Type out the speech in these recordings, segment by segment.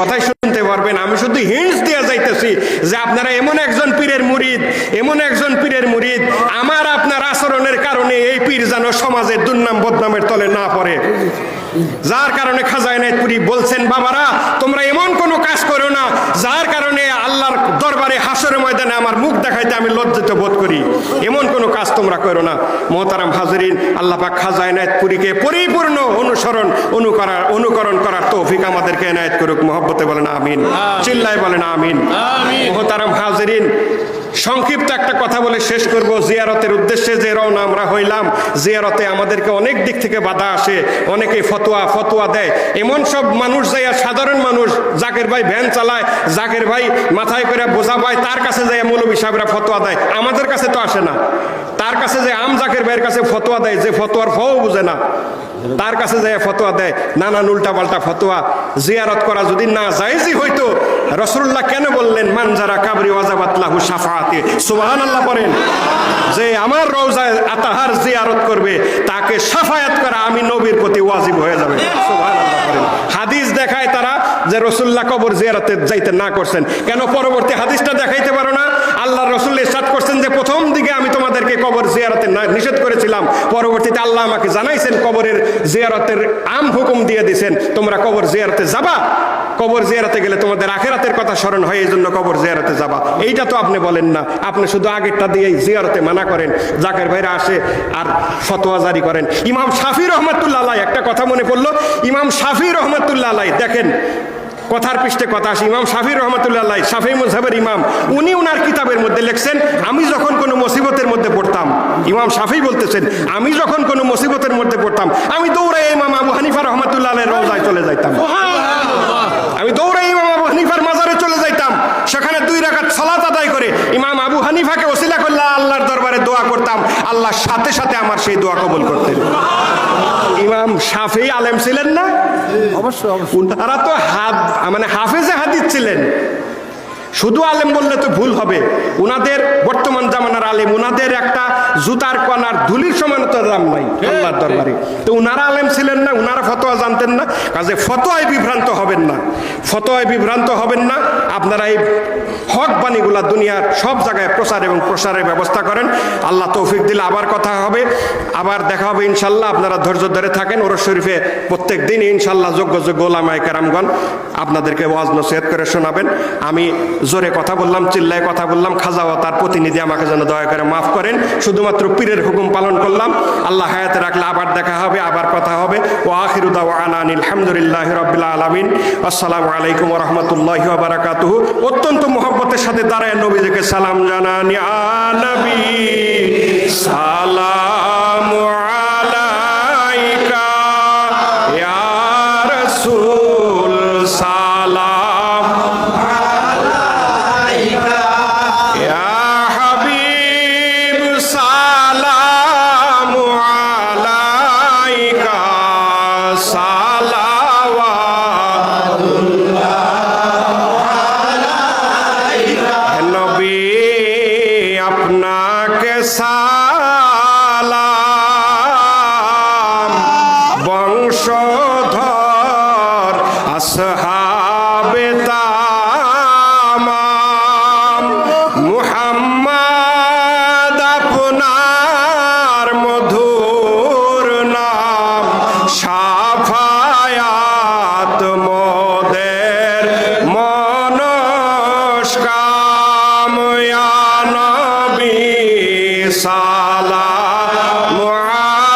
কথাই শুনতে পারবেন। আমি শুধু হিন্স দিয়ে যাইতেছি যে আপনারা এমন একজন পীরের মুরিদ, এমন একজন পীরের মুরিদ, আমার আপনার আচরণের কারণে এই পীর যেন সমাজের দুর্নাম বদনামের তলে না পড়ে। যার কারণে খাজা এনায়তপুরি বলছেন, বাবারা, তোমরা এমন কোনো কাজ করো না, যার কারণে আল্লাহর দরবারে হাসের ময়দানে আমার মুখ দেখাইতে আমি লজ্জিত বোধ করি। এমন কোনো কাজ তোমরা করো না। মোহতারাম হাজরিন আল্লাহ পাক খাজা এনায়তপুরীকে পরিপূর্ণ অনুসরণ অনুকরার অনুকরণ করার তৌফিক আমাদেরকে এনায়ত করুক। মহব্বতে বলেন আমিন চিল্লায় বলেন আমিন। মোহতারাম হাজরিন সংক্ষিপ্ত একটা কথা বলে শেষ করব। জিয়ারতের উদ্দেশ্যে যে রওনা আমরা হইলাম, জিয়ারতে আমাদেরকে অনেক দিক থেকে বাধা আসে, অনেকে ফতোয়া ফতোয়া দেয়। এমন সব মানুষ যাইয়া, সাধারণ মানুষ, জাকের ভাই ভ্যান চালায়, জাকের ভাই মাথায় করে বোঝা পায়, তার কাছে যাইয়া মৌলবী সাহেবরা ফতোয়া দেয়। আমাদের কাছে তো আসে না। তার কাছে যে আম জাকের ভাইয়ের কাছে ফতোয়া দেয়, যে ফতোয়ার ফও বুঝে না। তার কাছে যায় ফতোয়া দেয়, নানান উল্টা পাল্টা ফতোয়া। জিয়ারত করা যদি না যাইজি হইতো রসুল্লাহ কেন বললেন, মানজারা কাবরি ওয়াজাবাতলাহু সাফাতে সুবহান আল্লাহ বলেন যে আমার রওজায় আতাহার জিয়ারত করবে, তাকে সাফায়াত করা আমি নবীর প্রতি ওয়াজিব হয়ে যাবে। বলেন। হাদিস দেখায় তারা যে রসুল্লাহ কবর জিয়ারতে যাইতে না করছেন। কেন পরবর্তী হাদিসটা দেখাইতে পারো না? আল্লাহ রসুল ইরশাদ করছেন যে, প্রথম দিকে আমি তোমাদেরকে কবর জিয়ারতে নিষেধ করেছিলাম। পরবর্তীতে আল্লাহ আমাকে জানাইছেন কবরের জিয়ারতের আম হুকুম দিয়ে দিছেন, তোমরা কবর জিয়ারতে যাবা? কবর জিয়ারাতে গেলে তোমাদের আখেরাতের কথা স্মরণ হয় এই জন্য কবর জিয়ারাতে যাবা। এইটা তো আপনি বলেন না। আপনি শুধু আগেরটা দিয়ে জিয়ারতে মানা করেন, জাকের ভাইরা আসে আর ফতোয়া জারি করেন। ইমাম শাফি রহমতুল্লাহ আলাই একটা কথা মনে পড়ল? ইমাম শাফি রহমতুল্লাহ আলাই দেখেন, কথার পৃষ্ঠে কথা আসে। ইমাম শাফি রহমতুল্লাহ শাফি মুজাহের ইমাম, উনি উনার কিতাবের মধ্যে লিখছেন, আমি যখন কোনো মুসিবতের মধ্যে পড়তাম, ইমাম শাফি বলতেছেন, আমি যখন কোনো মুসিবতের মধ্যে পড়তাম, আমি দৌড়ে ইমাম আবু হানিফা রহমতুল্লাহ রোজায় চলে যাইতাম আমি দৌড়ে ইমাম আবু হানিফার মাজারে চলে যাইতাম সেখানে দুই রাকাত সালাত আদায় করে ইমাম আবু হানিফাকে ওসিলা করলে আল্লাহর দরবারে দোয়া করতাম আল্লাহর সাথে সাথে আমার সেই দোয়া কবল করতেন। ইমাম সাফেই আলেম ছিলেন না? অবশ্যই অবশ্যই। তারা তো হাত মানে হাফেজে হাদিস ছিলেন। শুধু আলেম বললে তো ভুল হবে। উনাদের বর্তমান জামানার আলেম উনাদের একটা জুতার কণার ধুলির সমান তো দাম নাই আল্লাহর দরবারে। তো উনারা আলেম ছিলেন না উনারা ফতোয়া জানতেন না। কাজে ফতোয়ায় বিভ্রান্ত হবেন না। ফতোয়ায় বিভ্রান্ত হবেন না। আপনারা এই হক বাণীগুলা দুনিয়ার সব জায়গায় প্রচার এবং প্রসারের ব্যবস্থা করেন। আল্লাহ তৌফিক দিলে আবার কথা হবে। আবার দেখা হবে ইনশাল্লাহ। আপনারা ধৈর্য ধরে থাকেন। ওরস শরীফে প্রত্যেক দিন ইনশাল্লাহ যোগ্য যোগ্য ওলামায় কারামগণ আপনাদেরকে ওয়াজ নসিহত করে শোনাবেন। আমি জোরে কথা বললাম, চিল্লায় কথা বললাম খাজাওয়া তার প্রতিনিধি আমাকে যেন দয়া করে মাফ করেন। শুধুমাত্র পীরের হুকুম পালন করলাম। আল্লাহ হায়াতে রাখলে আবার দেখা হবে, আবার কথা হবে। ও আখিরুদা আনান আলহামদুলিল্লাহ রবিল্লা আলমিন। আসসালামু আলাইকুম রহমতুল্লাহ বারাকাতুহু। অত্যন্ত মোহব্বতের সাথে দাঁড়ায় নবীজিকে সালাম জানান, ইয়া নবী মুহাম্মদ আপনার মধুর নাম সাফায়াত মোদের মনস্কাম নবী সালাম। আলাইকা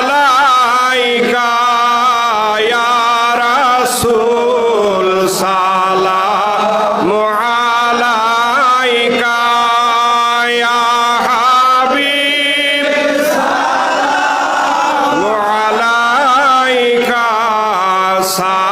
さい